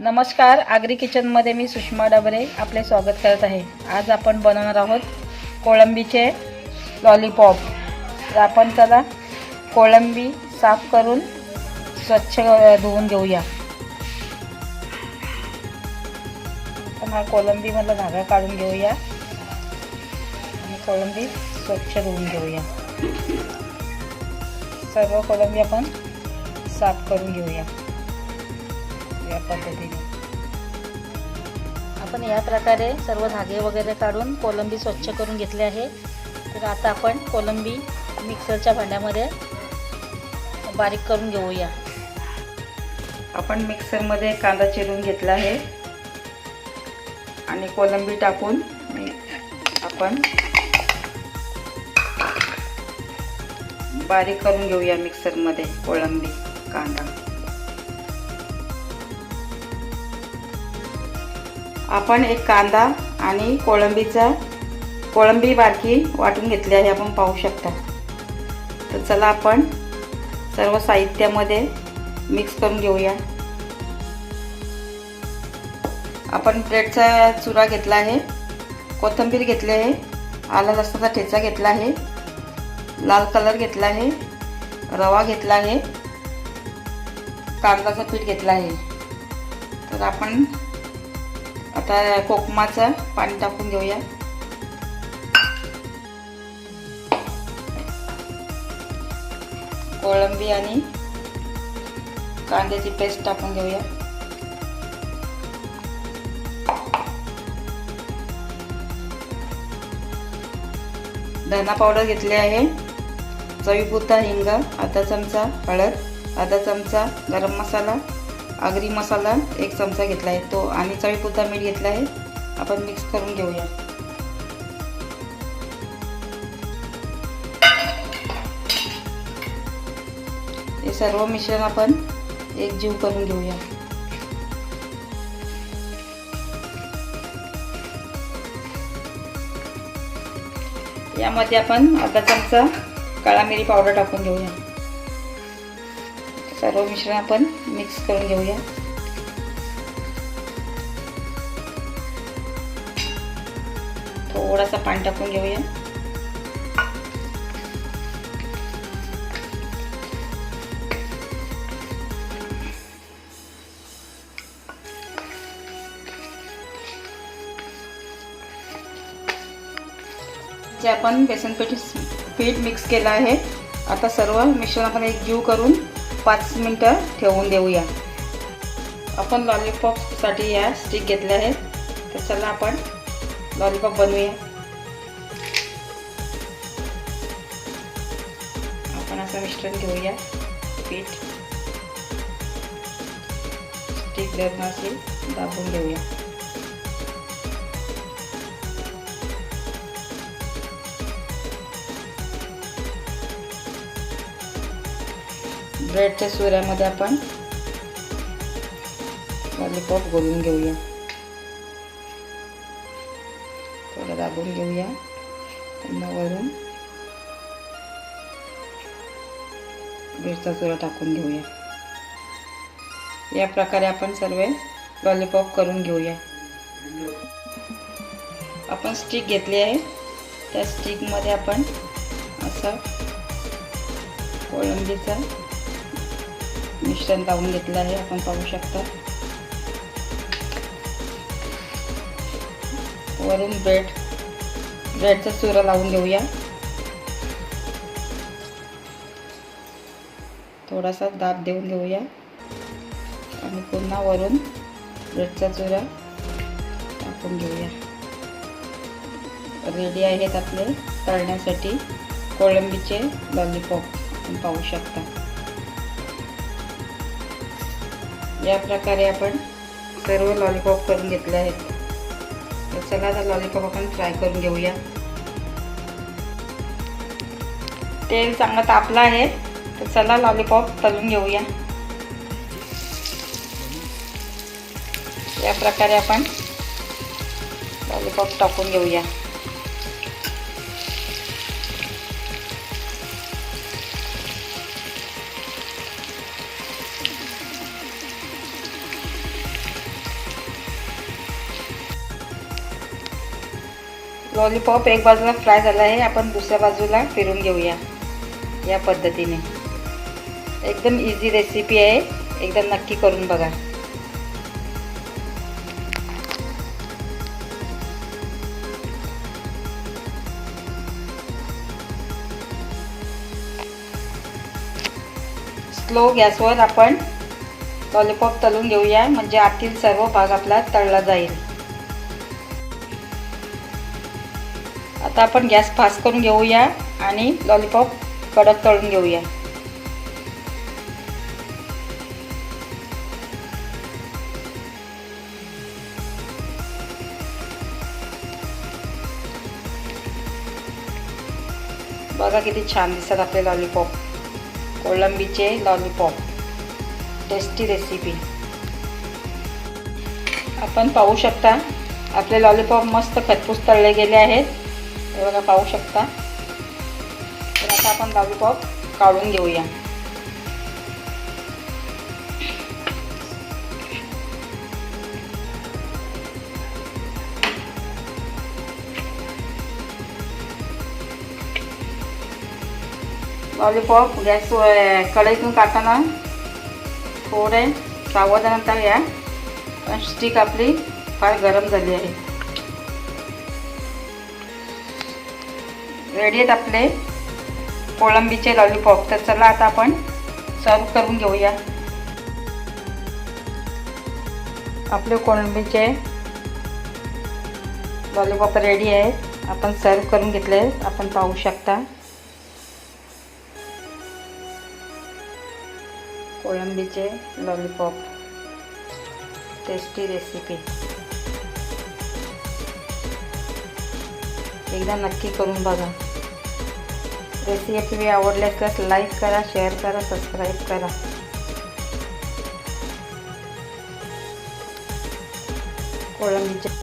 नमस्कार आगरी किचनमध्ये मी सुषमा डबरे आपले स्वागत करत आहे. आज आपण बनवणार आहोत कोळंबीचे लॉलीपॉप तर आपण त्याला कोळंबी साफ करून स्वच्छ धुवून घेऊया. आपण हा कोळंबीमधला धागा काढून घेऊया. आणि कोळंबी स्वच्छ धुवून घेऊया. सर्व कोळंबी आपण साफ करून घेऊया. या पद्धतीने. आपण या प्रकारे सर्व धागे वगैरे काढून कोलंबी स्वच्छ करून घेतले आहे. तर आता आपण कोलंबी मिक्सरच्या भांड्यामध्ये बारीक करून घेऊया. आपण मिक्सरमध्ये कांदा चिरून घेतला आहे. आणि कोलंबी टाकून आपण बारीक करून घेऊया मिक्सरमध्ये कोळंबी कांदा. आपण एक कांदा आणि कोळंबीचा कोळंबी बारकी वाटून घेतली आहे आपण पाहू शकता. तर चला आपण सर्व साहित्यामध्ये मिक्स करून घेऊया. आपण ब्रेडचा चुरा घेतला आहे कोथिंबीर घेतली आहे आला लसणाचा ठेचा घेतला आहे लाल कलर घेतला आहे रवा घेतला आहे कागदाचं पीठ घेतलं आहे. तर आपण आता कोकमाचं पाणी टाकून घेऊया. कोळंबी आणि कांद्याची पेस्ट टाकून घेऊया. धना पावडर घेतली आहे. चवीपुरता हिंग अर्धा चमचा हळद अर्धा चमचा गरम मसाला आगरी मसाला एक चमचा घेतला आहे. तो आणि चवीपुरता मीठ घेतला आहे. आपण मिक्स करून घेऊया. हे सर्व मिश्रण आपण एक जीव करून घेऊया. यामध्ये आपण अर्धा चमचा काळा मिरी पावडर टाकून घेऊया. सर्व मिश्रण आपण मिक्स करून घेऊया. थोडासा पाणी टाकून घेऊया. जे आपण बेसन पीठ पीठ मिक्स केलं आहे आता सर्व मिश्रण आपण एक जीव करून पाच मिनटं ठेवून देऊया. आपण लॉलीपॉपसाठी या स्टिक घेतल्या आहेत. तर चला आपण लॉलीपॉप बनवूया. आपण असं मिश्रण घेऊया. पीठ. स्टिक धरणं असेल दाबून घेऊया. ब्रेडच्या सुऱ्यामध्ये आपण लॉलीपॉप गोलून घेऊया. थोडं दाबून घेऊया. पुन्हा वरून ब्रेडचा चुरा टाकून घेऊया. या प्रकारे आपण सर्व लॉलीपॉप करून घेऊया. आपण स्टिक घेतली आहे. त्या स्टिकमध्ये आपण असं कोळंबीचा मिश्रण लावून घेतलं आहे आपण पाहू शकता. वरून ब्रेड ब्रेडचा चुरा लावून घेऊया. थोडासा दाब देऊन घेऊया. आणि पुन्हा वरून ब्रेडचा चुरा टाकून घेऊया. रेडी आहेत आपले तळण्यासाठी कोळंबीचे लॉलीपॉप पाहू शकता. या प्रकारे आपण सर्व लॉलीपॉप करून घेतले आहेत. तर चला आता लॉलीपॉप आपण फ्राय करून घेऊया. तेल चांगलं तापलं आहे तर चला लॉलीपॉप तळून घेऊया. या प्रकारे आपण लॉलीपॉप टाकून घेऊया. लॉलीपॉप एक बाजूला फ्राय झाला आहे. आपण दुसऱ्या बाजूला फिरून घेऊया या पद्धतीने. एकदम इझी रेसिपी आहे. एकदम नक्की करून बघा. स्लो गॅसवर आपण लॉलीपॉप तळून घेऊया. म्हणजे आतील सर्व भाग आपला तळला जाईल. आता आपण गॅस फास्ट करून घेऊया आणि लॉलीपॉप कडक तळून घेऊया. बघा किती छान दिसतात आपले लॉलीपॉप. कोळंबीचे लॉलीपॉप. टेस्टी रेसिपी आपण पाहू शकता आपले लॉलीपॉप मस्त खतपूस तळले गेले आहेत. हे बघा पाहू शकता. तर आता आपण लॉलीपॉप काढून घेऊया. लॉलीपॉप गॅस कढईतून काढताना थोडे सावधानता या पण स्टिक आपली फार गरम झाली आहे. रेडी आहेत आपले. कोळंबीचे लॉलीपॉप तर चला आता आपण सर्व करून घेऊया. आपले कोळंबीचे लॉलीपॉप रेडी आहेत आपण सर्व करून घेतले. आपण पाहू शकता. कोळंबीचे लॉलीपॉप टेस्टी रेसिपी एकदा नक्की करून बघा. रेसिपी आवडली असल्यास लाईक करा शेअर करा सबस्क्राईब करा. कोळंबीच्या